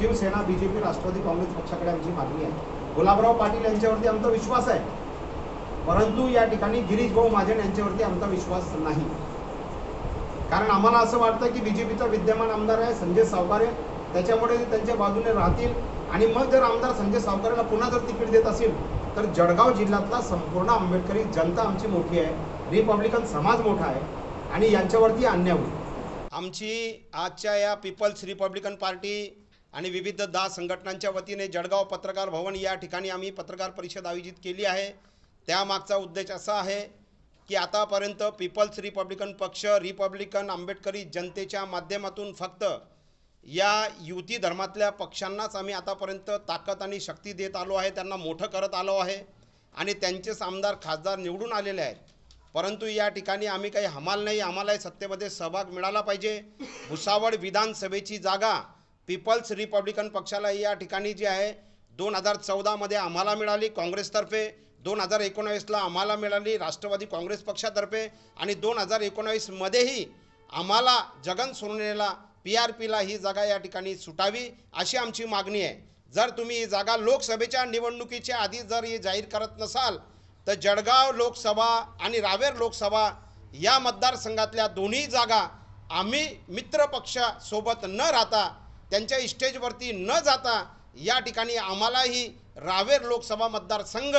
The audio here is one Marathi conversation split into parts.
राष्ट्रवादी काँग्रेस पक्षाकडे आमची मागणी आहे. गुलाबराव पाटील यांच्यावरती आमचा विश्वास आहे. परंतु या ठिकाणी गिरीश भाऊ महाजन यांच्यावरती आमचा विश्वास नाही. कारण आम्हाला असं वाटतं की बी जे पीचा विद्यमान आमदार आहे संजय सावकारे. त्याच्यामुळे ते त्यांच्या बाजूने राहतील. आणि मग जर आमदार संजय सावकारेला पुन्हा जर तिकीट देत असेल तर जळगाव जिल्ह्यातला संपूर्ण आंबेडकरी जनता आमची मोठी आहे. रिपब्लिकन समाज मोठा आहे. आणि यांच्यावरती अन्याय होईल. आमची आजच्या या पीपल्स रिपब्लिकन पार्टी आणि विविध दहा संघटनांच्या वतीने जळगाव पत्रकार भवन या ठिकाणी आम्ही पत्रकार परिषद आयोजित केली आहे. त्यामागचा उद्देश असा आहे की आतापर्यंत पीपल्स रिपब्लिकन पक्ष रिपब्लिकन आंबेडकरी जनतेच्या माध्यमातून फक्त या युती धर्मातल्या पक्षांनाच आम्ही आतापर्यंत ताकद आणि शक्ती देत आलो आहे त्यांना मोठं करत आलो आहे आणि त्यांचेच आमदार खासदार निवडून आलेले आहेत. परंतु या ठिकाणी आम्ही काही हमाल नाही आम्हालाही सत्तेमध्ये सहभाग मिळाला पाहिजे. भुसावळ विधानसभेची जागा पीपल्स रिपब्लिकन पक्षाला या ठिकाणी जी आहे दोन हजार चौदामध्ये आम्हाला मिळाली काँग्रेसतर्फे दोन हजार एकोणावीसला आम्हाला मिळाली राष्ट्रवादी काँग्रेस पक्षातर्फे आणि दोन हजार एकोणावीसमध्येही आम्हाला जगन सोनेला पी आर पीला ही जागा या ठिकाणी सुटावी अशी आमची मागणी आहे. जर तुम्ही ही जागा लोकसभेच्या निवडणुकीच्या आधी जर ही जाहीर करत नसाल तर जळगाव लोकसभा आणि रावेर लोकसभा या मतदारसंघातल्या दोन्ही जागा आम्ही मित्र पक्षासोबत न राहता त्यांच्या स्टेजवरती न जाता या ठिकाणी आम्हालाही रावेर लोकसभा मतदारसंघ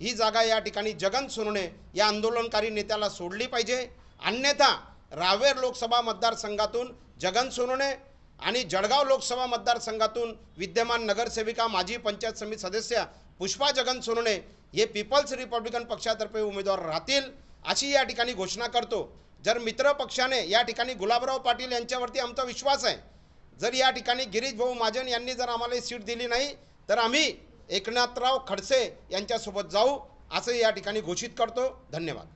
ही जागा या ठिकाणी जगन सोनवणे या आंदोलनकारी नेत्याला सोडली पाहिजे. अन्यथा रावेर लोकसभा मतदारसंघातून जगन सोनवणे आणि जळगाव लोकसभा मतदारसंघातून विद्यमान नगरसेविका माजी पंचायत समिती सदस्य पुष्पा जगन सोनणे हे पीपल्स रिपब्लिकन पक्षातर्फे उमेदवार राहतील अशी या ठिकाणी घोषणा करतो. जर मित्र पक्षाने या ठिकाणी गुलाबराव पाटील यांच्यावरती आमचा विश्वास आहे जर या ठिकाणी गिरीश भाऊ महाजन यांनी जर आम्हाला सीट दिली नाही तर आम्ही एकनाथराव खडसे यांच्यासोबत जाऊ असं या ठिकाणी घोषित करतो. धन्यवाद.